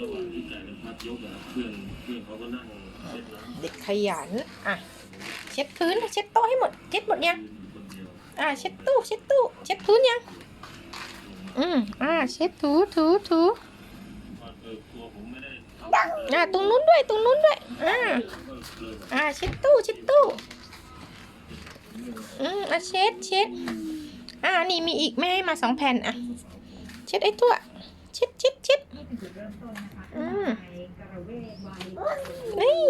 ระหว่างที่จ่ายน้ำพัดยกอะเพื่อนเพื่อนเขาก็นั่งเล่นน้ำเด็กขยัน อะ เช็ดพื้น เช็ดโต๊ะให้หมด เช็ดหมดยังคนเดียวอะ เช็ดตู้ เช็ดตู้ เช็ดพื้นยัง อืมอะ เช็ดถูถูถูว่าเออตัวผมไม่ได้ทำอะ ตรงนู้นด้วย ตรงนู้นด้วย อ่าก็เลยอะ เช็ดตู้ เช็ดตู้ อืมอะ เช็ด เช็ด อะ นี่มีอีกแม่ให้มาสองแผ่นอะ เช็ดไอ้ตัว เช็ดเช็ด นี่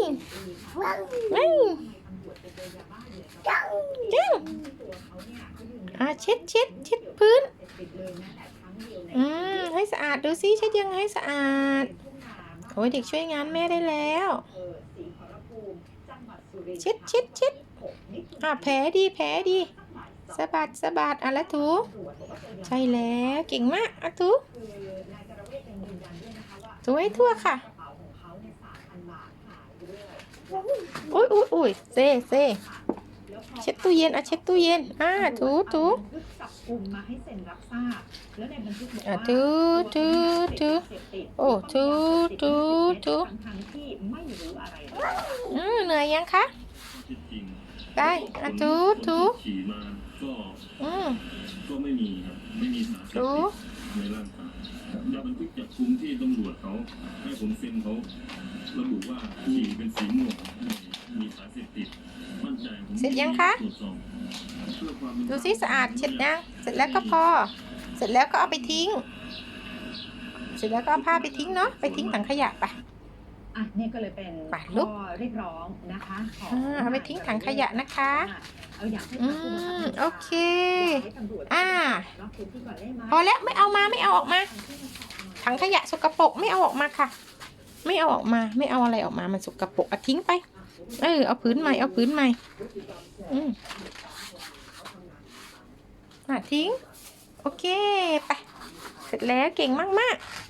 นี่จังอาเช็ดเช็ดเช็ดพื้น อืม ให้สะอาดดูซิเช็ดยังให้สะอาด โอ้ยเด็กช่วยงานแม่ได้แล้ว เช็ดเช็ดเช็ดอะแผลดีแผลดีสะบัดสะบัดอะละทู ใช่แล้วเก่งมากอะทู ด้วยนะคะว่าถูให้ทั่วค่ะกระเป๋าของเขาเนี่ยสามพันบาทหายไปด้วยอุ้ยอุ้ยอุ้ยเซเซแล้วพอเช็ดตู้เย็นอะเช็ดตู้เย็นอะถูถูเอาบันทึกจับกลุ่มมาให้เซ็นรับทราบแล้วในบันทึกบอกอะว่าถูถูถูเสพติดโอ้ถูถูถูทั้งๆที่ไม่รู้อะไรเลยอืมเหนื่อยยังคะที่จริงได้อะถูถูขี่มาก็อืมก็ไม่มีครับไม่มีสารเสพถู ติดในร่างกายยาบันทึกจับกุมที่ตำรวจเขาให้ผมเซ็นเขาระบุว่าขี่เป็นสีม่วงไม่มีสารเสพติดมั่นใจผมเสร็จยังคะ ตรวจสอบเพื่อความเป็นดูซิสะอาดเช็ดยังเสร็จแล้วก็พอ เสร็จแล้วก็เอาไปทิ้ง เสร็จแล้วก็เอาผ้าไปทิ้งเนาะไปทิ้งถังขยะไป อะนี่ก็เลยเป็นไปลุกข้อเรียกร้องนะคะของอ่าเอาไปทิ้งถังขยะนะคะ เอาอยากให้อืทางผู้บังคับมบัญชาโอเค อยากให้ตำรวจอ่า ล็อกพื้นที่ก่อนได้ไหม พอแล้วไม่เอามาไม่เอาออกมา ถังขยะสกปรกไม่เอาออกมาค่ะ ไม่เอาออกมาไม่เอาอะไรออกมามันสกปรกเอาทิ้งไป เออเอาพื้นใหม่เอาพื้นใหม่ อืมอะทิ้ง โอเคไปเสร็จแล้วเก่งมากๆ